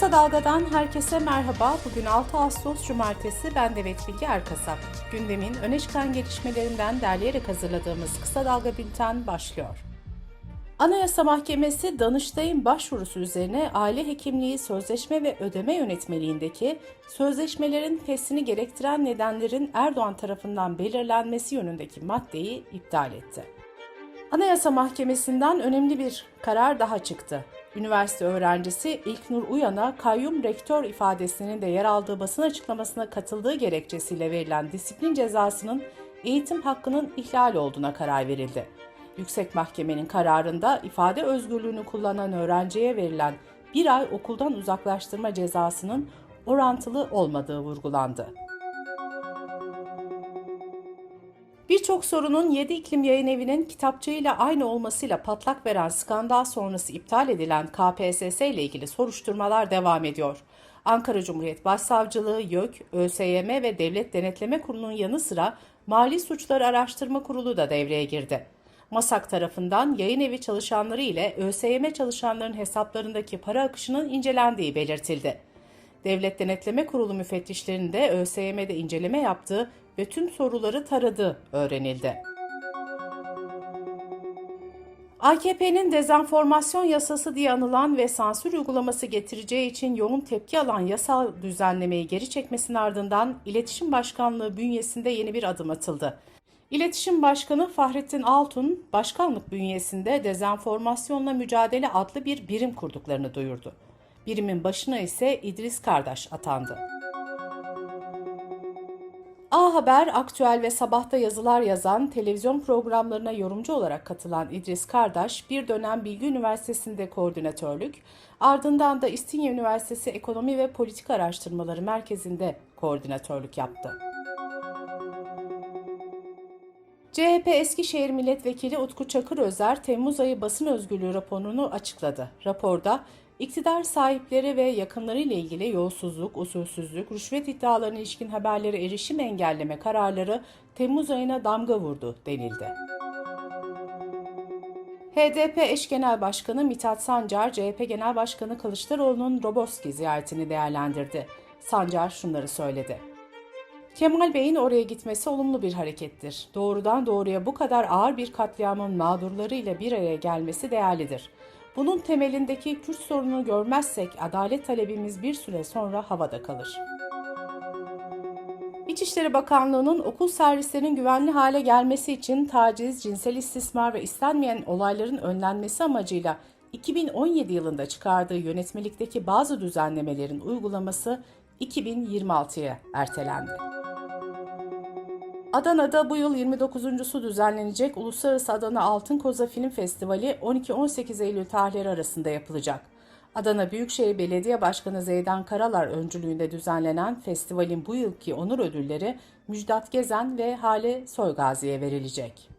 Kısa Dalga'dan herkese merhaba. Bugün 6 Ağustos Cumartesi. Ben Demet Bilge Erkasap. Gündemin öne çıkan gelişmelerinden derleyerek hazırladığımız Kısa Dalga Bülten başlıyor. Anayasa Mahkemesi Danıştay'ın başvurusu üzerine aile hekimliği sözleşme ve ödeme yönetmeliğindeki sözleşmelerin feshini gerektiren nedenlerin Erdoğan tarafından belirlenmesi yönündeki maddeyi iptal etti. Anayasa Mahkemesi'nden önemli bir karar daha çıktı. Üniversite öğrencisi İlknur Uyan'a kayyum rektör ifadesinin de yer aldığı basın açıklamasına katıldığı gerekçesiyle verilen disiplin cezasının eğitim hakkının ihlal olduğuna karar verildi. Yüksek Mahkemenin kararında ifade özgürlüğünü kullanan öğrenciye verilen bir ay okuldan uzaklaştırma cezasının orantılı olmadığı vurgulandı. Birçok sorunun 7 iklim yayın evinin kitapçığıyla aynı olmasıyla patlak veren skandal sonrası iptal edilen KPSS ile ilgili soruşturmalar devam ediyor. Ankara Cumhuriyet Başsavcılığı, YÖK, ÖSYM ve Devlet Denetleme Kurulu'nun yanı sıra Mali Suçları Araştırma Kurulu da devreye girdi. MASAK tarafından yayın evi çalışanları ile ÖSYM çalışanlarının hesaplarındaki para akışının incelendiği belirtildi. Devlet Denetleme Kurulu müfettişlerinde ÖSYM'de inceleme yaptığı ve tüm soruları taradığı öğrenildi. AKP'nin dezenformasyon yasası diye anılan ve sansür uygulaması getireceği için yoğun tepki alan yasal düzenlemeyi geri çekmesinin ardından İletişim Başkanlığı bünyesinde yeni bir adım atıldı. İletişim Başkanı Fahrettin Altun, başkanlık bünyesinde dezenformasyonla mücadele adlı bir birim kurduklarını duyurdu. Birimin başına ise İdris Kardaş atandı. Haber, Aktüel ve Sabah'ta yazılar yazan, televizyon programlarına yorumcu olarak katılan İdris Kardaş, bir dönem Bilgi Üniversitesi'nde koordinatörlük, ardından da İstinye Üniversitesi Ekonomi ve Politika Araştırmaları Merkezi'nde koordinatörlük yaptı. CHP Eskişehir Milletvekili Utku Çakır Özer, Temmuz ayı basın özgürlüğü raporunu açıkladı. Raporda, iktidar sahipleri ve yakınları ile ilgili yolsuzluk, usulsüzlük, rüşvet iddialarına ilişkin haberlere erişim engelleme kararları Temmuz ayına damga vurdu denildi. HDP eş genel başkanı Mithat Sancar, CHP Genel Başkanı Kılıçdaroğlu'nun Roboski ziyaretini değerlendirdi. Sancar şunları söyledi. Kemal Bey'in oraya gitmesi olumlu bir harekettir. Doğrudan doğruya bu kadar ağır bir katliamın mağdurlarıyla bir araya gelmesi değerlidir. Bunun temelindeki Kürt sorununu görmezsek adalet talebimiz bir süre sonra havada kalır. İçişleri Bakanlığı'nın okul servislerinin güvenli hale gelmesi için taciz, cinsel istismar ve istenmeyen olayların önlenmesi amacıyla 2017 yılında çıkardığı yönetmelikteki bazı düzenlemelerin uygulaması 2026'ya ertelendi. Adana'da bu yıl 29.sü düzenlenecek Uluslararası Adana Altın Koza Film Festivali 12-18 Eylül tarihleri arasında yapılacak. Adana Büyükşehir Belediye Başkanı Zeydan Karalar öncülüğünde düzenlenen festivalin bu yılki onur ödülleri Müjdat Gezen ve Hale Soygazi'ye verilecek.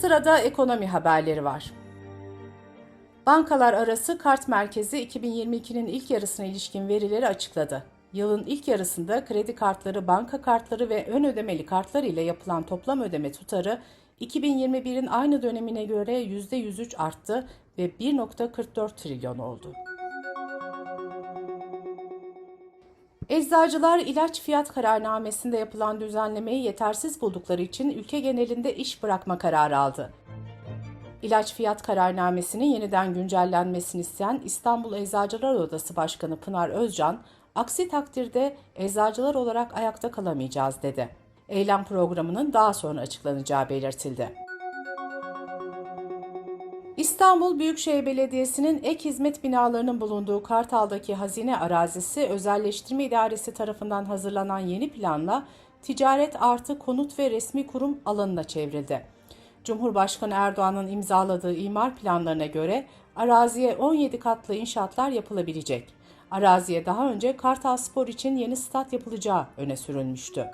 Sırada ekonomi haberleri var. Bankalar arası kart merkezi 2022'nin ilk yarısına ilişkin verileri açıkladı. Yılın ilk yarısında kredi kartları, banka kartları ve ön ödemeli kartlar ile yapılan toplam ödeme tutarı 2021'in aynı dönemine göre %103 arttı ve 1.44 trilyon oldu. Eczacılar ilaç fiyat kararnamesinde yapılan düzenlemeyi yetersiz buldukları için ülke genelinde iş bırakma kararı aldı. İlaç fiyat kararnamesinin yeniden güncellenmesini isteyen İstanbul Eczacılar Odası Başkanı Pınar Özcan, aksi takdirde eczacılar olarak ayakta kalamayacağız dedi. Eylem programının daha sonra açıklanacağı belirtildi. İstanbul Büyükşehir Belediyesi'nin ek hizmet binalarının bulunduğu Kartal'daki hazine arazisi özelleştirme idaresi tarafından hazırlanan yeni planla ticaret artı konut ve resmi kurum alanına çevrildi. Cumhurbaşkanı Erdoğan'ın imzaladığı imar planlarına göre araziye 17 katlı inşaatlar yapılabilecek. Araziye daha önce Kartal Spor için yeni stat yapılacağı öne sürülmüştü.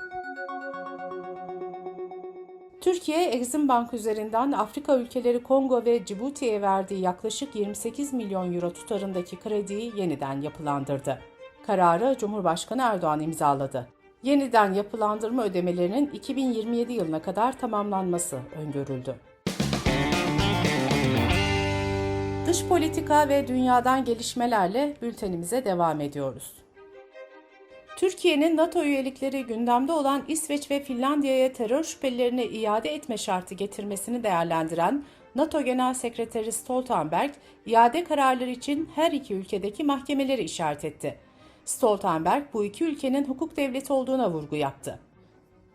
Türkiye, Exim Bank üzerinden Afrika ülkeleri Kongo ve Cibuti'ye verdiği yaklaşık 28 milyon euro tutarındaki krediyi yeniden yapılandırdı. Kararı Cumhurbaşkanı Erdoğan imzaladı. Yeniden yapılandırma ödemelerinin 2027 yılına kadar tamamlanması öngörüldü. Dış politika ve dünyadan gelişmelerle bültenimize devam ediyoruz. Türkiye'nin NATO üyelikleri gündemde olan İsveç ve Finlandiya'ya terör şüphelerini iade etme şartı getirmesini değerlendiren NATO Genel Sekreteri Stoltenberg, iade kararları için her iki ülkedeki mahkemeleri işaret etti. Stoltenberg bu iki ülkenin hukuk devleti olduğuna vurgu yaptı.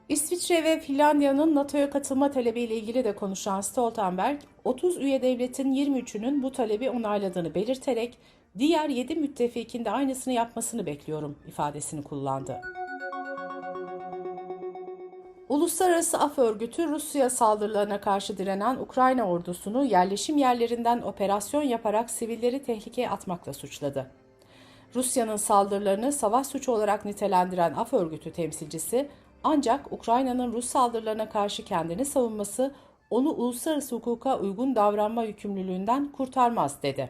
İsviçre ve Finlandiya'nın NATO'ya katılma talebiyle ilgili de konuşan Stoltenberg, 30 üye devletin 23'ünün bu talebi onayladığını belirterek diğer 7 müttefikin de aynısını yapmasını bekliyorum ifadesini kullandı. Uluslararası Af Örgütü Rusya saldırılarına karşı direnen Ukrayna ordusunu yerleşim yerlerinden operasyon yaparak sivilleri tehlikeye atmakla suçladı. Rusya'nın saldırılarını savaş suçu olarak nitelendiren Af Örgütü temsilcisi ancak Ukrayna'nın Rus saldırılarına karşı kendini savunması onu uluslararası hukuka uygun davranma yükümlülüğünden kurtarmaz dedi.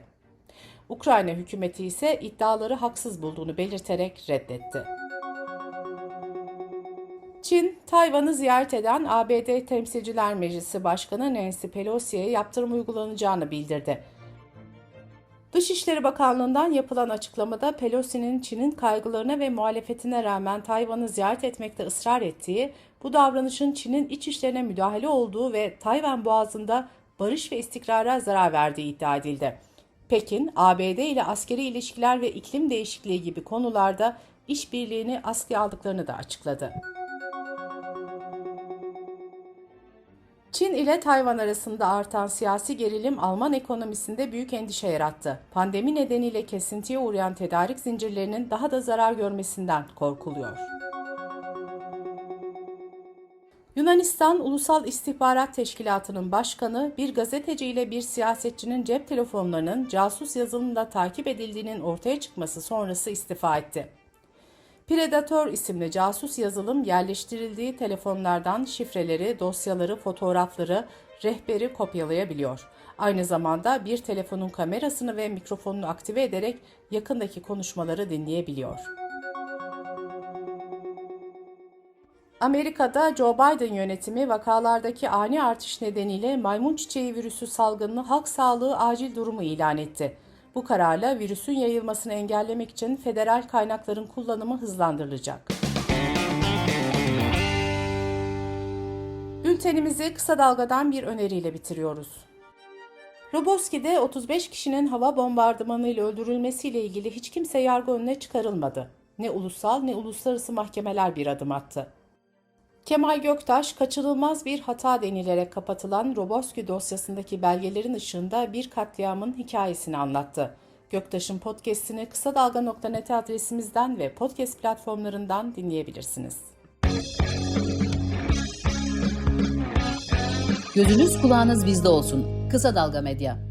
Ukrayna hükümeti ise iddiaları haksız bulduğunu belirterek reddetti. Çin, Tayvan'ı ziyaret eden ABD Temsilciler Meclisi Başkanı Nancy Pelosi'ye yaptırım uygulanacağını bildirdi. Dışişleri Bakanlığı'ndan yapılan açıklamada Pelosi'nin Çin'in kaygılarına ve muhalefetine rağmen Tayvan'ı ziyaret etmekte ısrar ettiği, bu davranışın Çin'in iç işlerine müdahale olduğu ve Tayvan Boğazı'nda barış ve istikrara zarar verdiği iddia edildi. Pekin, ABD ile askeri ilişkiler ve iklim değişikliği gibi konularda işbirliğini askıya aldıklarını da açıkladı. Çin ile Tayvan arasında artan siyasi gerilim Alman ekonomisinde büyük endişe yarattı. Pandemi nedeniyle kesintiye uğrayan tedarik zincirlerinin daha da zarar görmesinden korkuluyor. Yunanistan Ulusal İstihbarat Teşkilatı'nın başkanı bir gazeteci ile bir siyasetçinin cep telefonlarının casus yazılımla takip edildiğinin ortaya çıkması sonrası istifa etti. Predator isimli casus yazılım yerleştirildiği telefonlardan şifreleri, dosyaları, fotoğrafları, rehberi kopyalayabiliyor. Aynı zamanda bir telefonun kamerasını ve mikrofonunu aktive ederek yakındaki konuşmaları dinleyebiliyor. Amerika'da Joe Biden yönetimi vakalardaki ani artış nedeniyle maymun çiçeği virüsü salgınını halk sağlığı acil durumu ilan etti. Bu kararla virüsün yayılmasını engellemek için federal kaynakların kullanımı hızlandırılacak. Bültenimizi kısa dalgadan bir öneriyle bitiriyoruz. Roboski'de 35 kişinin hava bombardımanıyla öldürülmesiyle ilgili hiç kimse yargı önüne çıkarılmadı. Ne ulusal ne uluslararası mahkemeler bir adım attı. Kemal Göktaş, kaçınılmaz bir hata denilerek kapatılan Roboski dosyasındaki belgelerin ışığında bir katliamın hikayesini anlattı. Göktaş'ın podcastini kısa dalga.net adresimizden ve podcast platformlarından dinleyebilirsiniz. Gözünüz kulağınız bizde olsun. Kısa Dalga Medya.